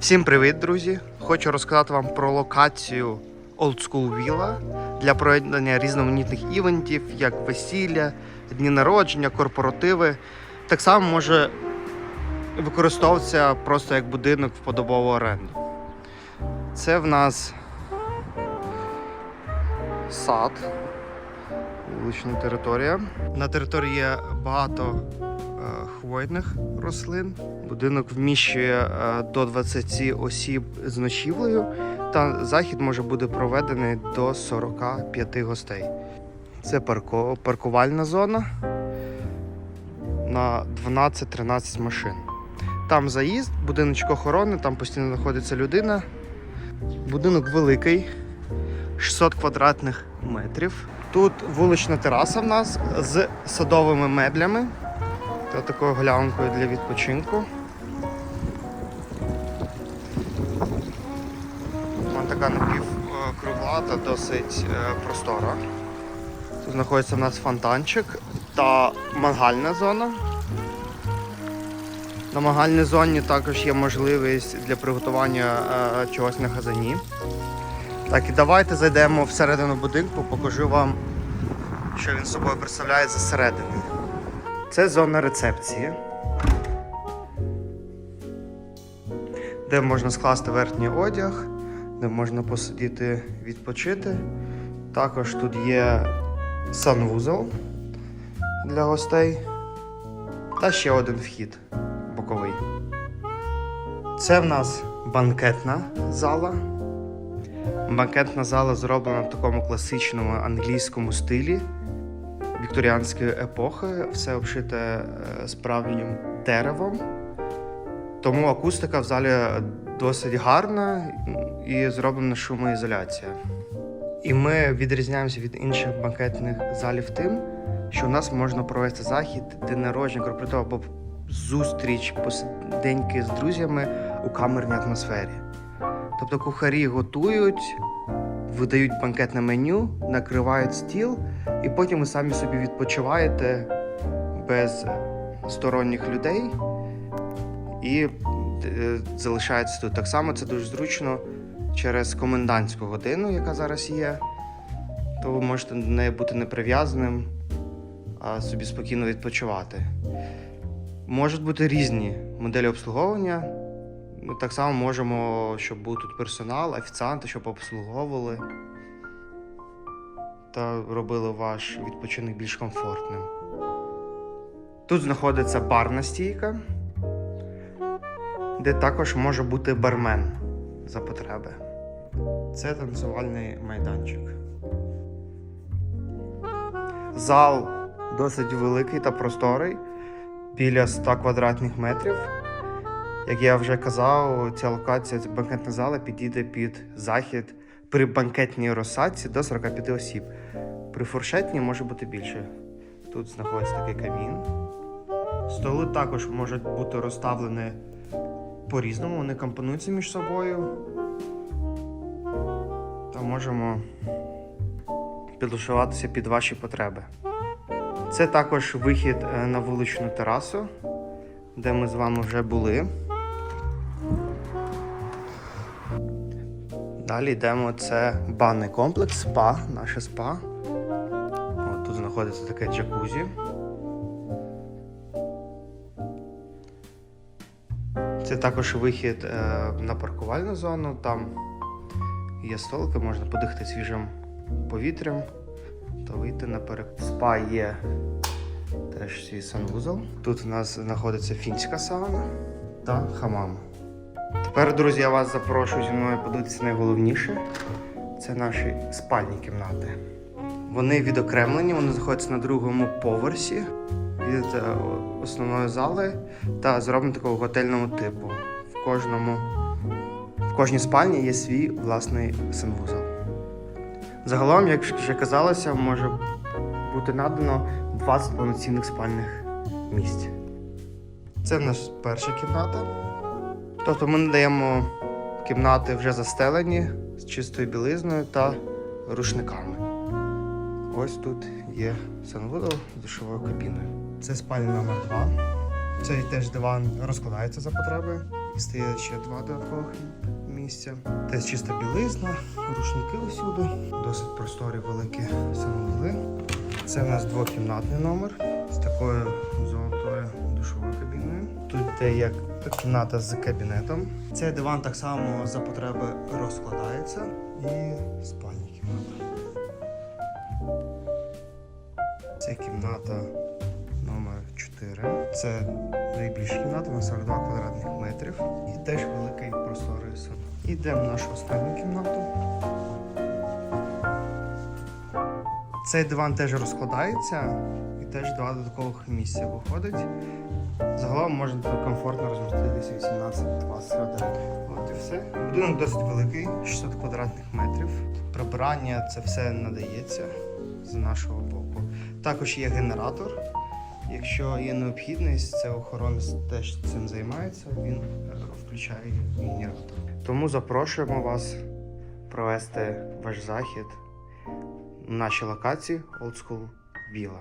Всім привіт, друзі! Хочу розказати вам про локацію Old School Villa для проведення різноманітних івентів, як весілля, дні народження, корпоративи. Так само може використовуватися просто як будинок в подобову оренду. Це в нас сад, вулична територія. На території є багато хвойних рослин. Будинок вміщує е, до 20 осіб з ночівлею, та захід може бути проведений до 45 гостей. Це парко- паркувальна зона на 12-13 машин. Там заїзд, будиночок охорони, там постійно знаходиться людина. Будинок великий, 600 квадратних метрів. Тут вулична тераса в нас з садовими меблями та такою глянкою для відпочинку. Вона така напівкругла та досить е, простора. Тут знаходиться в нас фонтанчик та мангальна зона. На мангальній зоні також є можливість для приготування е, чогось на газані. Так, і давайте зайдемо всередину будинку, покажу вам, що він собою представляє зсередини. Це зона рецепції, де можна скласти верхній одяг, де можна посидіти відпочити. Також тут є санвузол для гостей та ще один вхід боковий. Це в нас банкетна зала. Банкетна зала зроблена в такому класичному англійському стилі вікторіанської епохи, все обшите е, справжнім деревом. Тому акустика в залі досить гарна і зроблена шумоізоляція. І ми відрізняємося від інших банкетних залів тим, що у нас можна провести захід, день народження, корпоратив або зустріч, посиденьки з друзями у камерній атмосфері. Тобто кухарі готують, видають банкетне меню, накривають стіл, і потім ви самі собі відпочиваєте без сторонніх людей і е, залишаєтеся тут. Так само це дуже зручно через комендантську годину, яка зараз є. То ви можете до неї бути не прив'язаним, а собі спокійно відпочивати. Можуть бути різні моделі обслуговування. Ми так само можемо, щоб був тут персонал, офіціанти, щоб обслуговували та робили ваш відпочинок більш комфортним. Тут знаходиться барна стійка, де також може бути бармен за потреби. Це танцювальний майданчик. Зал досить великий та просторий, біля 100 квадратних метрів. Як я вже казав, ця локація, банкетна зала підійде під захід при банкетній розсадці до 45 осіб. При фуршетній може бути більше. Тут знаходиться такий камін. Столи також можуть бути розставлені по-різному, вони компонуються між собою. Та можемо підлаштуватися під ваші потреби. Це також вихід е, на вуличну терасу, де ми з вами вже були. Далі йдемо. Це банний комплекс, спа, наше спа. От тут знаходиться таке джакузі. Це також вихід е, на паркувальну зону. Там є столики, можна подихати свіжим повітрям та вийти на перек. Спа є теж свій санвузол. Тут у нас знаходиться фінська сауна та хамам. Тепер, друзі, я вас запрошую зі мною подивитися найголовніше. Це наші спальні кімнати. Вони відокремлені, вони знаходяться на другому поверсі від е, основної зали та зроблені такого готельного типу. В кожному в кожній спальні є свій власний санвузол. Загалом, як вже казалося, може бути надано 20 повноцінних спальних місць. Це наша перша кімната. Тобто ми надаємо кімнати вже застелені з чистою білизною та рушниками. Ось тут є санвузол з душовою кабіною. Це спальня номер 2. Цей теж диван розкладається за потреби. Стає ще два додаткових місця. Це чиста білизна, рушники усюди. Досить просторі великі санвузли. Це в нас двокімнатний номер з такою золотою душовою кабіною. Де як кімната з кабінетом. Цей диван так само за потреби розкладається. І спальня кімната. Це кімната номер 4. Це найбільша кімната на 42 квадратних метрів. І теж великий просторий сон. Йдемо в нашу останню кімнату. Цей диван теж розкладається і теж два додаткових місця виходить. Загалом можна комфортно розміститися 18-20 людей. От і все. Будинок досить великий, 600 квадратних метрів. Прибирання це все надається з нашого боку. Також є генератор. Якщо є необхідність, це охоронець теж цим займається, він е, включає генератор. Тому запрошуємо вас провести ваш захід в нашій локації Old School Villa.